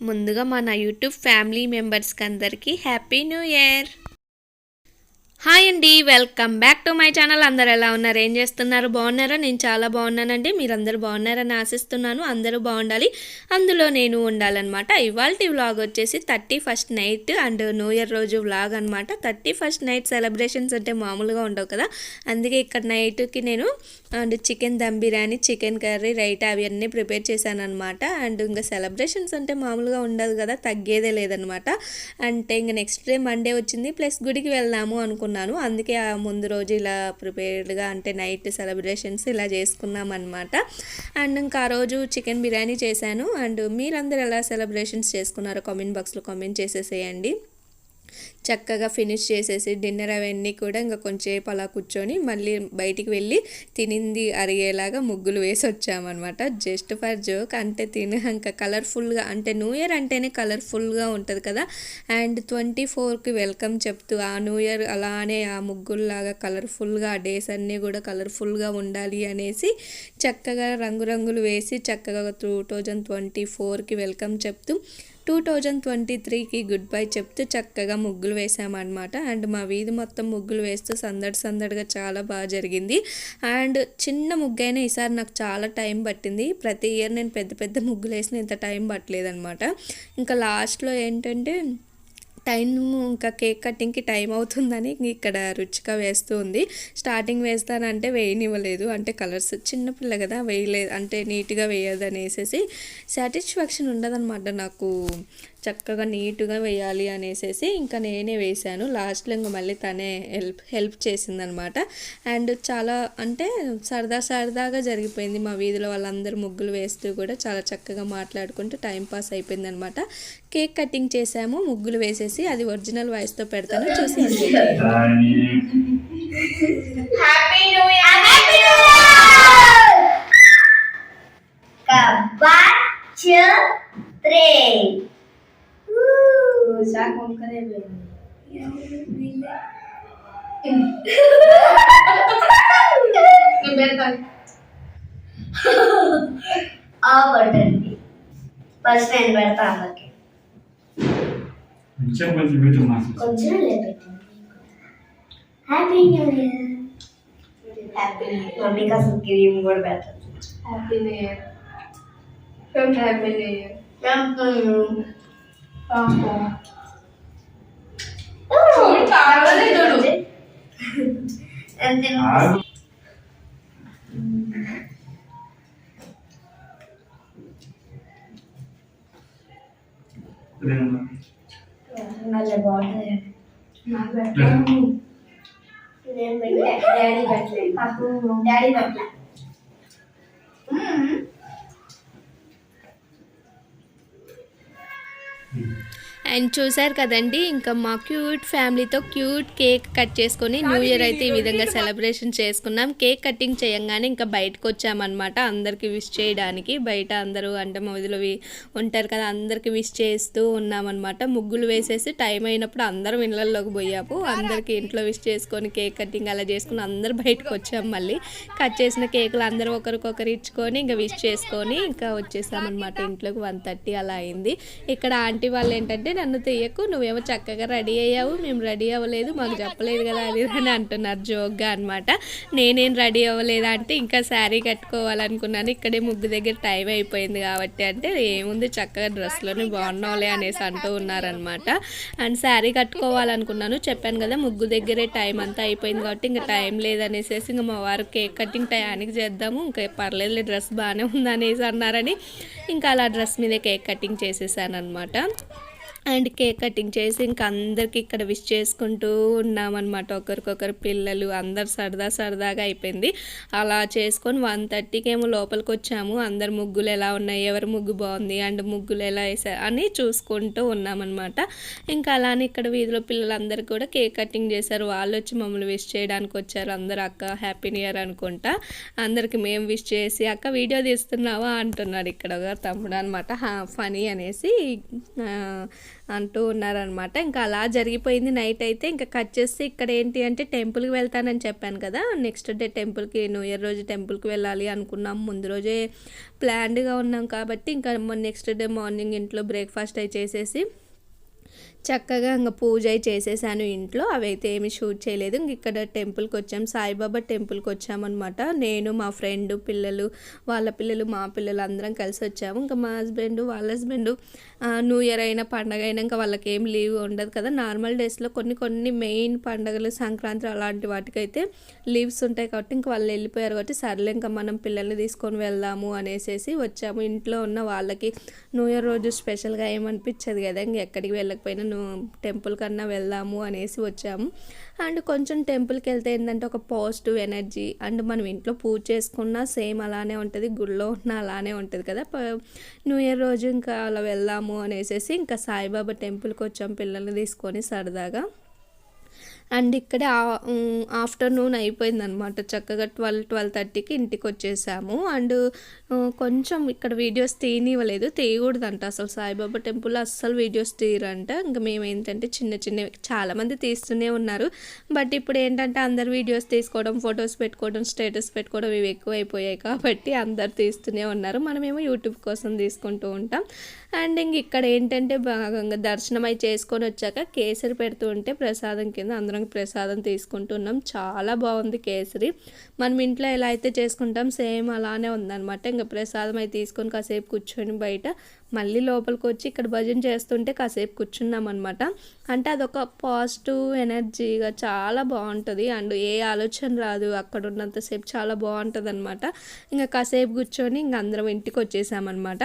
ముందుగా మన YouTube family మెంబర్స్కి అందరికీ హ్యాపీ న్యూ ఇయర్! హాయ్ అండి welcome back to my channel. అందరు ఎలా ఉన్నారు? ఏం చేస్తున్నారు? బాగున్నారా? నేను చాలా బాగున్నానండి. మీరందరూ బాగున్నారని ఆశిస్తున్నాను. అందరూ బాగుండాలి. అందులో నేను ఉండాలన్నమాట. ఇవాళ వ్లాగ్ వచ్చేసి thirty first night and new year రోజు వ్లాగ్ అనమాట థర్టీ ఫస్ట్ నైట్ సెలబ్రేషన్స్ అంటే మామూలుగా ఉండవు కదా. అందుకే ఇక్కడ నైట్కి నేను and chicken dum biryani chicken curry right అవన్నీ ప్రిపేర్ చేశాను అనమాట అండ్ ఇంకా సెలబ్రేషన్స్ అంటే మామూలుగా ఉండదు కదా. తగ్గేదే లేదనమాట అంటే ఇంకా నెక్స్ట్ డే మండే వచ్చింది. ప్లస్ గుడికి వెళ్దాము అనుకున్నాను. అందుకే ఆ ముందు రోజు ఇలా ప్రిపేర్డ్గా అంటే నైట్ సెలబ్రేషన్స్ ఇలా చేసుకున్నాం అనమాట అండ్ ఇంకా ఆ రోజు చికెన్ బిర్యానీ చేశాను. అండ్ మీరందరూ ఎలా సెలబ్రేషన్స్ చేసుకున్నారో కామెంట్ బాక్స్లో కామెంట్ చేసేసేయండి. చక్కగా ఫినిష్ చేసేసి డిన్నర్ అవన్నీ కూడా ఇంకా కొంచెంసేపు అలా కూర్చొని మళ్ళీ బయటికి వెళ్ళి తినింది అరిగేలాగా ముగ్గులు వేసి వచ్చామన్నమాట. జస్ట్ ఫర్ జోక్ అంటే తిని ఇంకా కలర్ఫుల్గా అంటే న్యూ ఇయర్ అంటేనే కలర్ఫుల్గా ఉంటుంది కదా. అండ్ ట్వంటీ ఫోర్కి వెల్కమ్ చెప్తూ ఆ న్యూ ఇయర్ అలానే ఆ ముగ్గుల్లాగా కలర్ఫుల్గా ఆ డేస్ అన్నీ కూడా కలర్ఫుల్గా ఉండాలి అనేసి చక్కగా రంగురంగులు వేసి చక్కగా టూ థౌజండ్ ట్వంటీ ఫోర్కి వెల్కమ్ చెప్తూ టూ థౌజండ్ ట్వంటీ త్రీకి గుడ్ బై చెప్తూ చక్కగా ముగ్గులు వేసామన్నమాట అండ్ మా వీధి మొత్తం ముగ్గులు వేస్తూ సందడి సందడిగా చాలా బాగా జరిగింది. అండ్ చిన్న ముగ్గైనా ఈసారి నాకు చాలా టైం పట్టింది. ప్రతి ఇయర్ నేను పెద్ద పెద్ద ముగ్గులు వేసిన ఇంత టైం పట్టలేదన్నమాట. ఇంకా లాస్ట్లో ఏంటంటే టైం ఇంకా కేక్ కటింగ్కి టైం అవుతుందని ఇక్కడ రుచిగా వేస్తూ ఉంది. స్టార్టింగ్ వేస్తానంటే వేయనివ్వలేదు. అంటే కలర్స్ చిన్నపిల్ల కదా వేయలేదు. అంటే నీట్గా వేయదనేసేసి అనేసి సాటిస్ఫాక్షన్ ఉండదన్నమాట నాకు. చక్కగా నీట్గా వేయాలి అనేసి ఇంకా నేనే వేశాను. లాస్ట్లో ఇంకా మళ్ళీ తనే హెల్ప్ హెల్ప్ చేసిందనమాట. అండ్ చాలా అంటే సరదా సరదాగా జరిగిపోయింది మా వీధిలో వాళ్ళందరూ ముగ్గులు వేస్తూ కూడా చాలా చక్కగా మాట్లాడుకుంటూ టైం పాస్ అయిపోయింది అనమాట కేక్ కటింగ్ చేసాము ముగ్గులు వేసేసి అది ఒరిజినల్ వాయిస్తో పెడతాను చూసి happy new year! Happy new year! కబార్ త్రీ సాక్ ముక్కరే ఆ బటన్ ఫస్ట్ నేను పెడతా అమ్మకి కొంచెం కొంచెం పెట్టు మాకు కొంచెం లేపెట్టింది హ్యాపీ న్యూ ఇయర్ హ్యాపీ మమ్మీకి అసలు క్రీమ్ కూడా పెట్టదు happy new year happy new year చూడు, కావాలనే చూడు. అంతే ఆగు. రెండు. మళ్ళీ బాగుంటుంది నాకు రెండు. డాడీ పెట్టలేదు డాడీ పెట్టలే. అండ్ చూసారు కదండి ఇంకా మా క్యూట్ ఫ్యామిలీతో క్యూట్ కేక్ కట్ చేసుకొని న్యూ ఇయర్ అయితే ఈ విధంగా సెలబ్రేషన్ చేసుకున్నాం. కేక్ కటింగ్ చేయంగానే ఇంకా బయటకు వచ్చామన్నమాట అందరికి విష్ చేయడానికి. బయట అందరూ అంటే మొదలు ఉంటారు కదా అందరికి విష్ చేస్తూ ఉన్నామన్నమాట. ముగ్గులు వేసేసి టైం అయినప్పుడు అందరం ఇళ్ళల్లోకి పోయాము. అందరికి ఇంట్లో విష్ చేసుకొని కేక్ కటింగ్ అలా చేసుకుని అందరు బయటకు వచ్చాం మళ్ళీ. కట్ చేసిన కేకులు అందరూ ఒకరికొకరు ఇచ్చుకొని ఇంకా విష్ చేసుకొని ఇంకా వచ్చేసామన్నమాట. ఇంట్లోకి వన్ థర్టీ అలా అయింది. ఇక్కడ ఆంటీ వాళ్ళు ఏంటంటే నన్ను తీయకు నువ్వేమో చక్కగా రెడీ అయ్యావు. మేము రెడీ అవ్వలేదు మాకు చెప్పలేదు కదా అది అని అంటున్నారు జోక్గా అనమాట నేనేం రెడీ అవ్వలేదు అంటే ఇంకా శారీ కట్టుకోవాలనుకున్నాను. ఇక్కడే ముగ్గు దగ్గర టైం అయిపోయింది కాబట్టి అంటే ఏముంది చక్కగా డ్రెస్లోనే బాగున్నావులే అనేసి అంటూ ఉన్నారనమాట అండ్ శారీ కట్టుకోవాలనుకున్నాను. చెప్పాను కదా ముగ్గు దగ్గరే టైం అంతా అయిపోయింది కాబట్టి ఇంకా టైం లేదనేసి ఇంకా మా వారు కేక్ కటింగ్ టయానికి చేద్దాము ఇంకా పర్లేదు డ్రెస్ బాగానే ఉందనేసి అన్నారని ఇంకా అలా డ్రెస్ మీద కేక్ కటింగ్ చేసేసాను అనమాట అండ్ కేక్ కటింగ్ చేసి ఇంకా అందరికి ఇక్కడ విష్ చేసుకుంటూ ఉన్నామన్నమాట. ఒకరికొకరు పిల్లలు అందరు సరదా సరదాగా అయిపోయింది. అలా చేసుకొని వన్ థర్టీకేమో లోపలికి వచ్చాము. అందరు ముగ్గులు ఎలా ఉన్నాయి ఎవరి ముగ్గు బాగుంది అండ్ ముగ్గులు ఎలా వేసారు అని చూసుకుంటూ ఉన్నామన్నమాట. ఇంకా అలానే ఇక్కడ వీధిలో పిల్లలందరూ కూడా కేక్ కటింగ్ చేశారు. వాళ్ళు వచ్చి మమ్మల్ని విష్ చేయడానికి వచ్చారు. అందరు అక్క హ్యాపీ న్యూ ఇయర్ అనుకుంటా. అందరికి మేము విష్ చేసి అక్క వీడియో తీస్తున్నావా? అంటున్నాడు ఇక్కడ ఒక తమ్ముడు అనమాట ఫనీ అనేసి అంటూ ఉన్నారనమాట ఇంకా అలా జరిగిపోయింది నైట్ అయితే. ఇంకా కట్ చేస్తే ఇక్కడ ఏంటి అంటే టెంపుల్కి వెళ్తానని చెప్పాను కదా. నెక్స్ట్ డే టెంపుల్కి న్యూ ఇయర్ రోజు టెంపుల్కి వెళ్ళాలి అనుకున్నాం. ముందు రోజే ప్లాన్డ్గా ఉన్నాం కాబట్టి ఇంకా నెక్స్ట్ డే మార్నింగ్ ఇంట్లో బ్రేక్ఫాస్ట్ అయి చేసేసి చక్కగా ఇంకా పూజ చేసేసాను ఇంట్లో. అవైతే ఏమి షూట్ చేయలేదు. ఇంక ఇక్కడ టెంపుల్కి వచ్చాం సాయిబాబా టెంపుల్కి వచ్చామన్నమాట నేను మా ఫ్రెండ్ పిల్లలు వాళ్ళ పిల్లలు మా పిల్లలు అందరం కలిసి వచ్చాము. ఇంకా మా హస్బెండ్ వాళ్ళ హస్బెండ్ న్యూ ఇయర్ అయినా పండగ అయినా ఇంకా వాళ్ళకి ఏం లీవ్ ఉండదు కదా. నార్మల్ డేస్లో కొన్ని కొన్ని మెయిన్ పండగలు సంక్రాంతి అలాంటి వాటికైతే లీవ్స్ ఉంటాయి కాబట్టి ఇంకా వాళ్ళు వెళ్ళిపోయారు కాబట్టి సర్లే ఇంకా మనం పిల్లల్ని తీసుకొని వెళ్దాము అనేసి వచ్చాము. ఇంట్లో ఉన్న వాళ్ళకి న్యూ ఇయర్ రోజు స్పెషల్గా ఏమనిపించదు కదా. ఇంక ఎక్కడికి వెళ్ళకపోయినా నేను టెంపుల్ కన్నా వెళ్దాము అనేసి వచ్చాము. అండ్ కొంచెం టెంపుల్కి వెళ్తే ఏంటంటే ఒక పాజిటివ్ ఎనర్జీ. అండ్ మనం ఇంట్లో పూజ చేసుకున్నా సేమ్ అలానే ఉంటుంది గుడిలో ఉన్న అలానే ఉంటుంది కదా. న్యూ ఇయర్ రోజు ఇంకా అలా వెళ్దాము అనేసి ఇంకా సాయిబాబా టెంపుల్కి వచ్చాం పిల్లల్ని తీసుకొని సరదాగా. అండ్ ఇక్కడ ఆఫ్టర్నూన్ అయిపోయింది అనమాట చక్కగా ట్వెల్వ్ ట్వెల్వ్ థర్టీకి ఇంటికి వచ్చేసాము అండ్ కొంచెం ఇక్కడ వీడియోస్ తీయనివ్వలేదు. తీయకూడదంట అసలు సాయిబాబా టెంపుల్ అస్సలు వీడియోస్ తీయరంట. ఇంకా మేము ఏంటంటే చిన్న చిన్న చాలామంది తీస్తూనే ఉన్నారు. బట్ ఇప్పుడు ఏంటంటే అందరు వీడియోస్ తీసుకోవడం ఫొటోస్ పెట్టుకోవడం స్టేటస్ పెట్టుకోవడం ఇవి ఎక్కువైపోయాయి కాబట్టి అందరు తీస్తూనే ఉన్నారు. మనమేమో యూట్యూబ్ కోసం తీసుకుంటూ ఉంటాం. అండ్ ఇంక ఇక్కడ ఏంటంటే భాగంగా దర్శనం అయి చేసుకొని వచ్చాక కేసరి పెడుతూ ఉంటే ప్రసాదం కింద అందరం ప్రసాదం తీసుకుంటున్నాం. చాలా బాగుంది కేసరి. మనం ఇంట్లో ఎలా అయితే చేసుకుంటాం సేమ్ అలానే ఉందన్నమాట. ఇంకా ప్రసాదం అయితే తీసుకొని కాసేపు కూర్చొని బయట మళ్ళీ లోపలికి వచ్చి ఇక్కడ భజన చేస్తుంటే కాసేపు కూర్చున్నాం అనమాట అంటే అదొక పాజిటివ్ ఎనర్జీగా చాలా బాగుంటుంది. అండ్ ఏ ఆలోచన రాదు. అక్కడ ఉన్నంతసేపు చాలా బాగుంటుంది అనమాట ఇంకా కాసేపు కూర్చొని ఇంక అందరం ఇంటికి వచ్చేసామన్నమాట.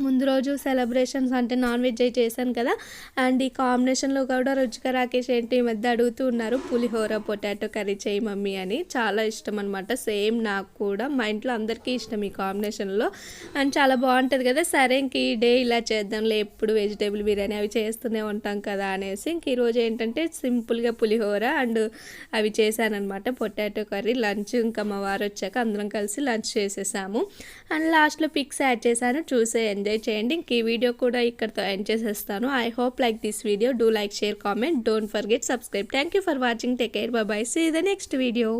ముందు రోజు సెలబ్రేషన్స్ అంటే నాన్ వెజ్ అయి చేశాను కదా. అండ్ ఈ కాంబినేషన్లో కూడా రుచిక రాకేష్ ఏంటి ఈ మధ్య అడుగుతూ ఉన్నారు పులిహోర పొటాటో కర్రీ చేయి మమ్మీ అని. చాలా ఇష్టం అనమాట సేమ్ నాకు కూడా. మా ఇంట్లో అందరికీ ఇష్టం ఈ కాంబినేషన్లో అండ్ చాలా బాగుంటుంది కదా. సరే ఇంక ఈ డే ఇలా చేద్దాంలే ఎప్పుడు వెజిటేబుల్ బిర్యానీ అవి చేస్తూనే ఉంటాం కదా అనేసి ఇంక ఈరోజు ఏంటంటే సింపుల్గా పులిహోర అండ్ అవి చేశానమాట పొటాటో కర్రీ లంచ్. ఇంకా మా వారు వచ్చాక అందరం కలిసి లంచ్ చేసేసాము. అండ్ లాస్ట్లో పిక్స్ యాడ్ చేశాను. చూసేయండి. ఎంజాయ్ చేయండి. ఇంక ఈ వీడియో కూడా ఇక్కడతో ఎండ్ చేసేస్తాను. I hope like this video do like share comment don't forget subscribe thank you for watching take care bye see the next video